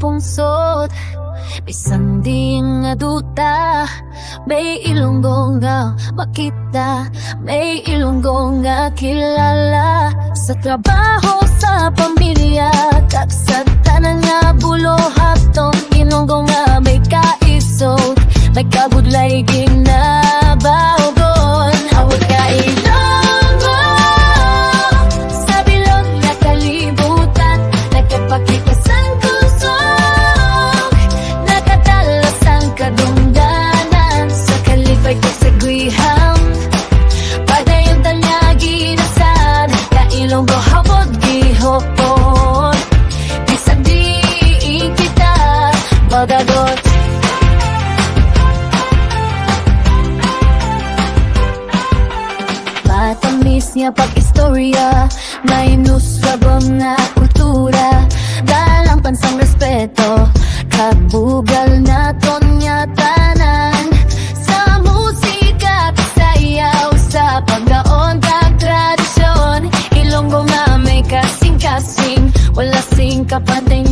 lungsod Bisan di nga duta May ilonggo nga makita May ilonggo nga kilala. Sa trabaho, sa pamilya Kag sa tanan nga bulohaton Ilonggo nga may kaisod May kabudlay ginabawgon pagod Matamis niya pag-istorya Na inusabang na kultura. Dalang pansang respeto Kabugal na tonyatanan Sa musika, sayaw Sa pagkaon, tradisyon. Ilonggo nga may kasing-kasing Wala sing kapatid